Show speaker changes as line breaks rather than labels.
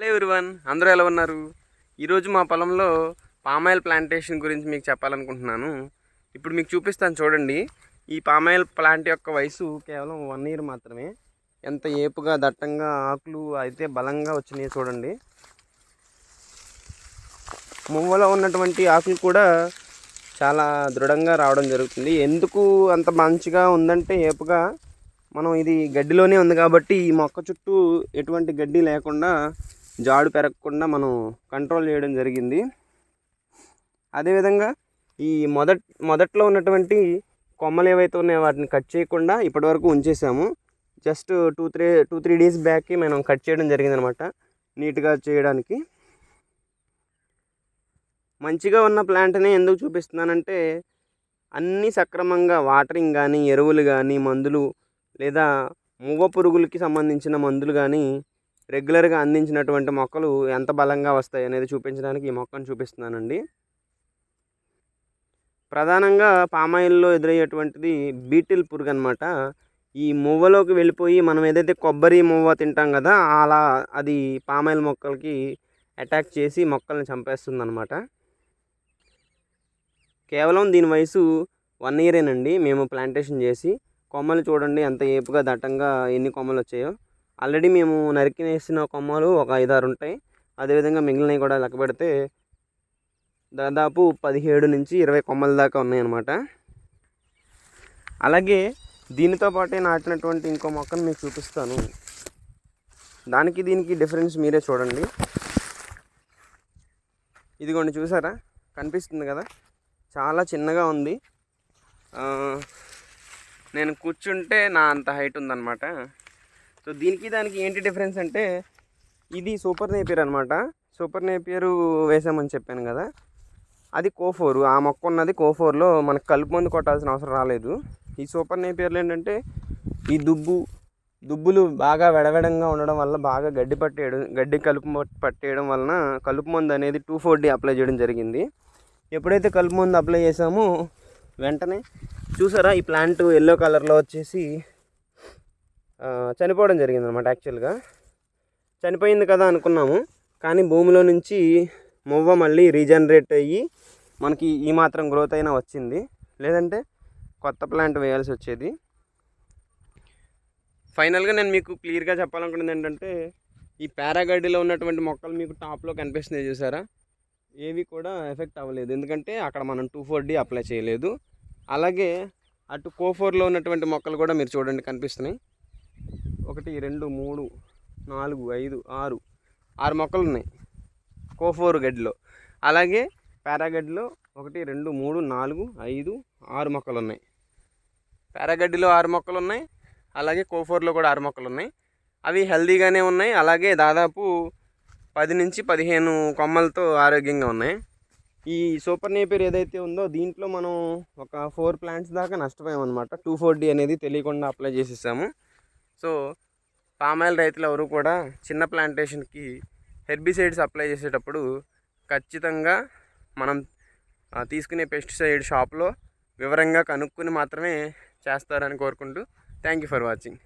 Hello everyone అందరూ ఎలా ఉన్నారు? ఈరోజు మా పొలంలో పామాయిల్ ప్లాంటేషన్ గురించి మీకు చెప్పాలనుకుంటున్నాను. ఇప్పుడు మీకు చూపిస్తాను చూడండి. ఈ పామాయిల్ ప్లాంట్ యొక్క వయసు కేవలం వన్ ఇయర్ మాత్రమే. ఎంత ఏపుగా దట్టంగా ఆకులు అయితే బలంగా వచ్చినాయి చూడండి. మువ్వలో ఉన్నటువంటి ఆకులు కూడా చాలా దృఢంగా రావడం జరుగుతుంది. ఎందుకు అంత మంచిగా ఉందంటే ఏపుగా మనం ఇది గడ్డిలోనే ఉంది కాబట్టి ఈ మొక్క చుట్టూ ఎటువంటి గడ్డి లేకుండా జాడు పెరగకుండా మనం కంట్రోల్ చేయడం జరిగింది. అదేవిధంగా ఈ మొదట్ మొదట్లో ఉన్నటువంటి కొమ్మలు ఏవైతే ఉన్నాయో వాటిని కట్ చేయకుండా ఇప్పటివరకు ఉంచేసాము. Just two three two three days బ్యాక్కి మనం కట్ చేయడం జరిగిందనమాట నీట్గా చేయడానికి. మంచిగా ఉన్న ప్లాంట్ని ఎందుకు చూపిస్తున్నానంటే అన్నీ సక్రమంగా వాటరింగ్ కానీ ఎరువులు కానీ మందులు లేదా మువ్వ పురుగులకి సంబంధించిన మందులు కానీ రెగ్యులర్గా అందించినటువంటి మొక్కలు ఎంత బలంగా వస్తాయి అనేది చూపించడానికి ఈ మొక్కను చూపిస్తున్నానండి. ప్రధానంగా పామాయిల్లో ఎదురయ్యేటువంటిది బీటిల్ పురుగు అనమాట ఈ మువ్వలోకి వెళ్ళిపోయి మనం ఏదైతే కొబ్బరి మువ్వ తింటాం కదా అలా అది పామాయిల్ మొక్కలకి అటాక్ చేసి మొక్కల్ని చంపేస్తుంది అనమాట కేవలం దీని వయసు వన్ ఇయరేనండి. మేము ప్లాంటేషన్ చేసి కొమ్మలు చూడండి ఎంత ఏపుగా దట్టంగా ఎన్ని కొమ్మలు వచ్చాయో ఆల్రెడీ మేము నరికినేసిన కొమ్మలు ఒక ఐదారు ఉంటాయి. అదేవిధంగా మిగిలినవి కూడా లెక్క పెడితే దాదాపు పదిహేడు నుంచి ఇరవై కొమ్మల దాకా ఉన్నాయన్నమాట. అలాగే దీనితో పాటే నాటినటువంటి ఇంకో మొక్కను మీకు చూపిస్తాను. దానికి దీనికి డిఫరెన్స్ మీరే చూడండి. ఇదిగోండి చూసారా? కనిపిస్తుంది కదా? చాలా చిన్నగా ఉంది. నేను కూర్చుంటే నా అంత హైట్ ఉందన్నమాట. సో దీనికి దానికి ఏంటి డిఫరెన్స్ అంటే ఇది సూపర్ నేపియర్ అనమాట సూపర్ నేపియర్ వేసామని చెప్పాను కదా. అది కోఫోరు. ఆ మొక్క ఉన్నది కోఫోర్లో మనకు కలుపు మందు కొట్టాల్సిన అవసరం రాలేదు. ఈ సూపర్ నేపియర్లు ఏంటంటే ఈ దుబ్బు దుబ్బులు బాగా వెడవెడంగా ఉండడం వల్ల బాగా గడ్డి పట్టేయడం గడ్డి కలుపు పట్టేయడం వలన కలుపు మందు అనేది టూ ఫోర్ డి అప్లై చేయడం జరిగింది. ఎప్పుడైతే కలుపు మందు అప్లై చేసామో వెంటనే చూసారా ఈ ప్లాంట్ ఎల్లో కలర్లో వచ్చేసి చనిపోవడం జరిగింది అనమాట యాక్చువల్గా. చనిపోయింది కదా అనుకున్నాము. కానీ భూమిలో నుంచి మువ్వ మళ్ళీ రీజనరేట్ అయ్యి మనకి ఈ మాత్రం గ్రోత్ అయినా వచ్చింది. లేదంటే కొత్త ప్లాంట్ వేయాల్సి వచ్చేది. ఫైనల్గా నేను మీకు క్లియర్గా చెప్పాలనుకున్నది ఏంటంటే ఈ పారాగడ్డిలో ఉన్నటువంటి మొక్కలు మీకు టాప్లో కనిపిస్తున్నాయి చూసారా? ఏవి కూడా ఎఫెక్ట్ అవ్వలేదు. ఎందుకంటే అక్కడ మనం టూ ఫోర్ డి అప్లై చేయలేదు. అలాగే అటు కో ఫోర్లో ఉన్నటువంటి మొక్కలు కూడా మీరు చూడండి కనిపిస్తున్నాయి. ఒకటి రెండు మూడు నాలుగు ఐదు ఆరు. ఆరు మొక్కలు ఉన్నాయి. కో ఫోర్ గడ్డిలో. అలాగే పారాగడ్డిలో ఒకటి రెండు మూడు నాలుగు ఐదు ఆరు మొక్కలు ఉన్నాయి. పారాగడ్డిలో ఆరు మొక్కలు ఉన్నాయి. అలాగే కోఫోర్లో కూడా ఆరు మొక్కలు ఉన్నాయి. అవి హెల్దీగానే ఉన్నాయి. అలాగే దాదాపు పది నుంచి పదిహేను కొమ్మలతో ఆరోగ్యంగా ఉన్నాయి. ఈ సూపర్ నేపియర్ ఏదైతే ఉందో దీంట్లో మనం ఒక ఫోర్ ప్లాంట్స్ దాకా నష్టపోయామన్నమాట. టూ ఫోర్ డి అనేది తెలియకుండా అప్లై చేసేసాము. సో పామాయిల్ రైతులు ఎవరు కూడా చిన్న ప్లాంటేషన్కి హెర్బిసైడ్స్ అప్లై చేసేటప్పుడు ఖచ్చితంగా మనం తీసుకునే పెస్టిసైడ్ షాప్లో వివరంగా కనుక్కొని మాత్రమే చేస్తారని కోరుకుంటూ థ్యాంక్ యూ ఫర్ వాచింగ్.